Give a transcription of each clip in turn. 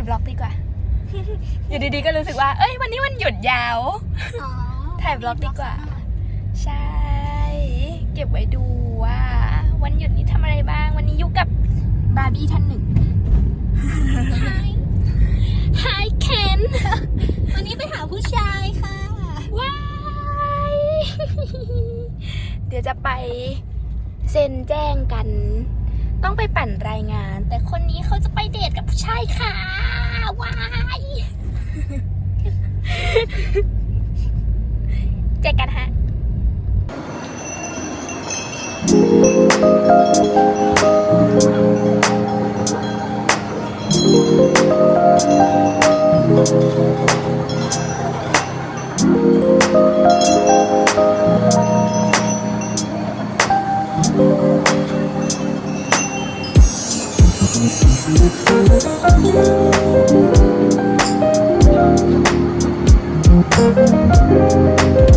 ายบล็อกดีกว่า อยู่ดีๆก็รู้สึกว่า เอ้ย วันนี้วันหยุดยาวอ๋อถ่ายบล็อกดีกว่า ใช่ เก็บไว้ดูว่า วันหยุดนี้ทำอะไรบ้าง วันนี้อยู่กับบาร์บี้ท่านหนึ่ง Hi Ken วันนี้ไปหาผู้ชายค่ะ ว้าย เดี๋ยวจะไปเซ็นแจ้งกัน ต้องไปปั่นรายงาน แต่คนนี้เขาจะไปเดทกับผู้ชายค่ะ วายเจอกันฮะ Thank you.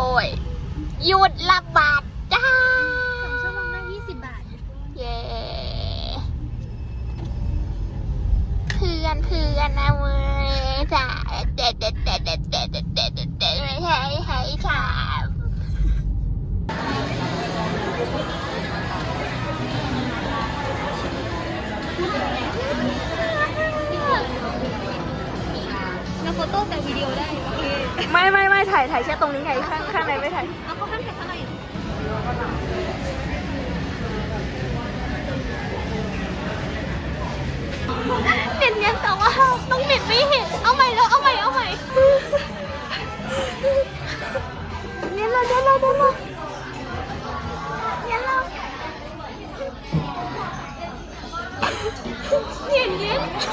โอ้ย หยุดระบาดจ้าสองชั่วโมงละยี่สิบบาท เย้เพื่อนเพื่อนนะเว้ยจ้าเด็ดเด็ดเด็ดเด็ดเด็ดเด็ดเด็ดเด็ดเด็ดไม่ใช่ให้ถามแล้วโฟโต้แต่วิดีโอได้โอเค ไม่ไม่ไม่ถ่ายถ่ายแค่ตรงนี้ไงข้างข้างในไม่ถ่ายเอาเขาห้ามถ่ายเท่าไหร่เห็นยังแต่ว่าต้องเห็นไม่เห็น เอาใหม่แล้วเอาใหม่เอาใหม่เนี่ยเราเนี่ยเราเนี่ยเราเนี่ยเราเห็นเย็นชู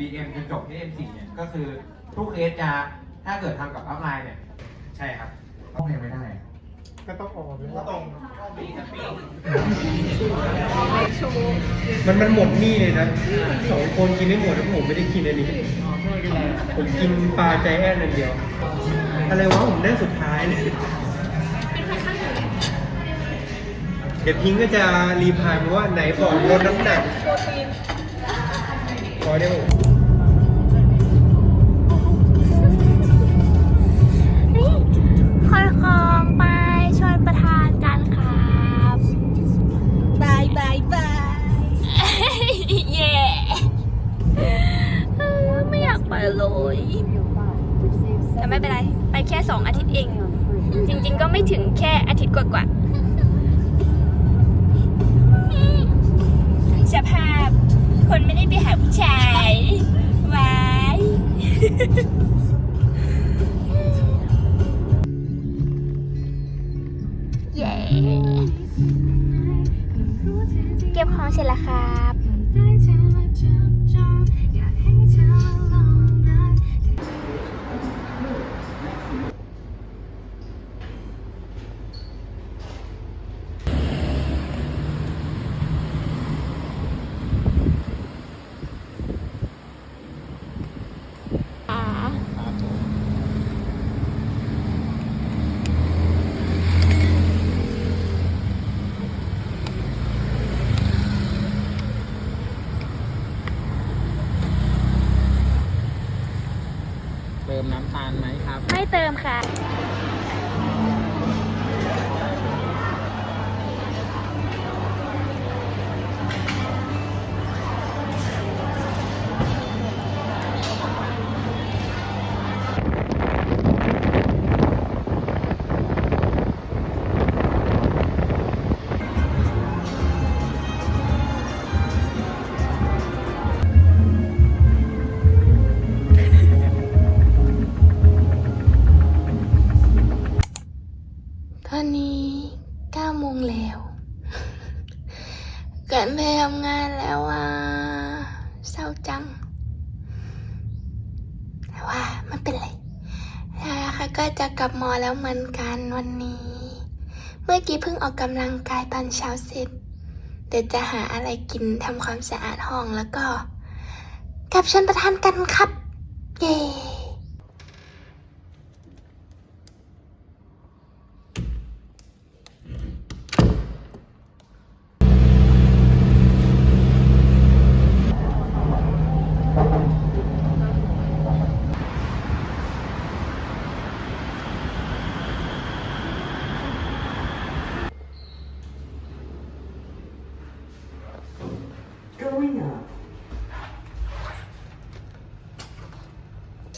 BM จนจบที่ M4 เนี่ยก็คือทุกเคสจะถ้าเกิดทำกับอัพไลน์เนี่ย ใช่ครับต้องเพลงไม่ได้ก็ต้องออกเลยก็ตรงปีสปีดมันมันหมดหนี่เลยนะสองคนกินได้หมดแล้วผมไม่ได้กินอันนี้ ผมกินปลาใจแอนอันเดียว อะไรวะผมได้สุดท้ายเลยเดี๋ยวพิงค์ก็จะรีพลายมาว่าไหนบอกลดน้ำหนัก ขอได้ผม ย แต่ไม่เป็นไร ไปแค่สองอาทิตย์เอง จริง ๆ ก็ไม่ถึงแค่อาทิตย์กว่าๆสภาพ คนไม่ได้ไปหาผู้ชายวายเย้เก็บของเสร็จแล้วครับ ม่เติมค่ะ ตอนนี้9โมงแล้วกันไปทำงานแล้วอะเศร้าจัง แต่ว่าไม่เป็นไรแล้วค่ะก็จะกลับมอแล้วเหมือนกันวันนี้ เมื่อกี้เพิ่งออกกำลังกายตอนเช้าเสร็จเดี๋ยวจะหาอะไรกินทำความสะอาดห้องแล้วก็กลับชนประทานกันครับ เย้ ส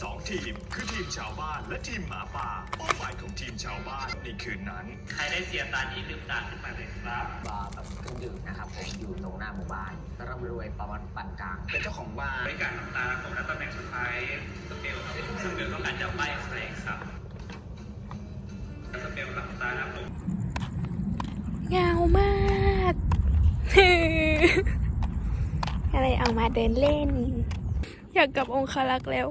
องทีมคือทีมชาวบ้านและทีมหมาป่าเป้าหมายของทีมชาวบ้านในคืนนั้น ใครได้เสียตานี้ลืมตาขึ้นมาเลยครับบาร์แบบเครื่องดื่มนะครับผมอยู่ตรงหน้าหมู่บ้านร่ำรวยประมาณปานกลาง เป็นเจ้าของบ้านบริการน้ำตาผมและตำแหน่งสุดท้ายสเปลครับสเปลต้องการจะใบ้ใครครับสเปลหลับตานะผมเงามาก อะไรเอามาเดินเล่น อยากกลับองคารักษ์แล้ว